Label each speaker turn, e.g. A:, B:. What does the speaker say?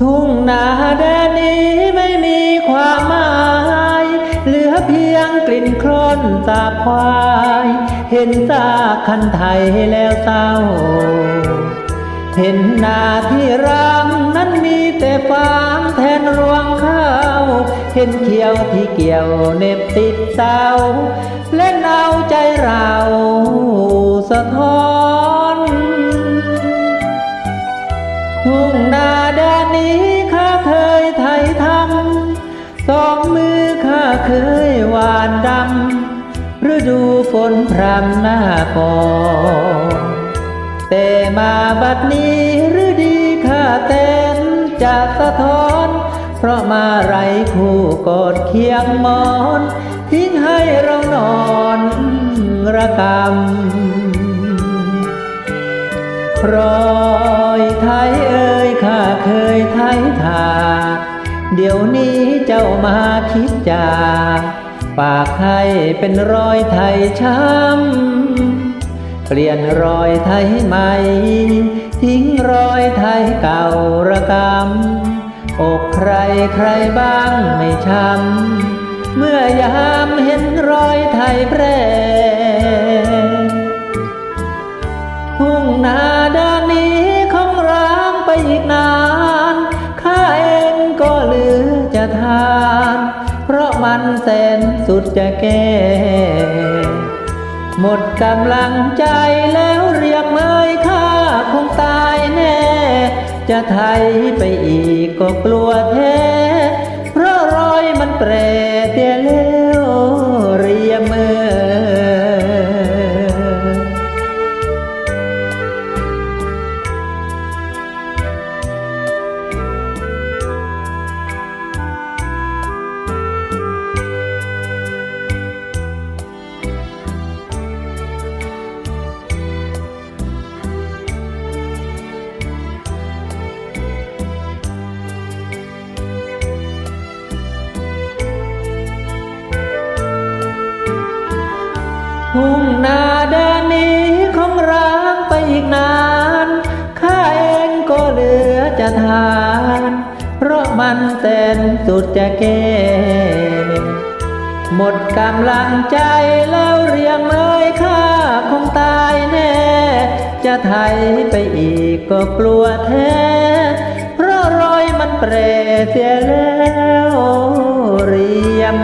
A: ทุ่งนาแดนนี้ไม่มีความหมาย เหลือเพียงกลิ่นโคลนสาบควาย เห็นซากคันไทยแล้วเศร้า เห็นนาที่รังนั้นมีแต่ฟางแทนรวงข้าว เห็นเขียวที่เกี่ยวเน็บติดเสาเล่นเอาใจเราสะท้อน รำหน้าก่อนแต่มาบัดนี้ฤดีข้าเต้นจะสะท้อน เพราะมาไรคู่กอดเคียงมอน ทิ้งให้เรานอนระกำรอยไทยเอ่ยข้าเคยไทยทาเดี๋ยวนี้เจ้ามาคิดจา ปากให้เป็นรอยไทยช้ำ เปลี่ยนรอยไทยใหม่ ทิ้งรอยไทยเก่าระกำอกใครใครบ้างไม่ช้ำ เมื่อยามเห็นรอยไทยแพร่ทุ่งนาด้านนี้คงร้างไปอีกนาน ข้าเองก็เหลือจะทาน มันแสนสุดจะแก้ หมดกำลังใจแล้วเรียกเลยข้าคงตายแน่ จะไทยไปอีกก็กลัวแท้ ทุ่งนาแดนนี้คงร้างไปอีกนานข้าเองก็เหลือจะทาน เพราะมันแสนสุดจะแก้หมดกำลังใจแล้วเรียงเมยข้าคงตายแน่ จะไทยไปอีกก็กลัวแท้ เพราะรอยมันเปรเสียแล้วเรียม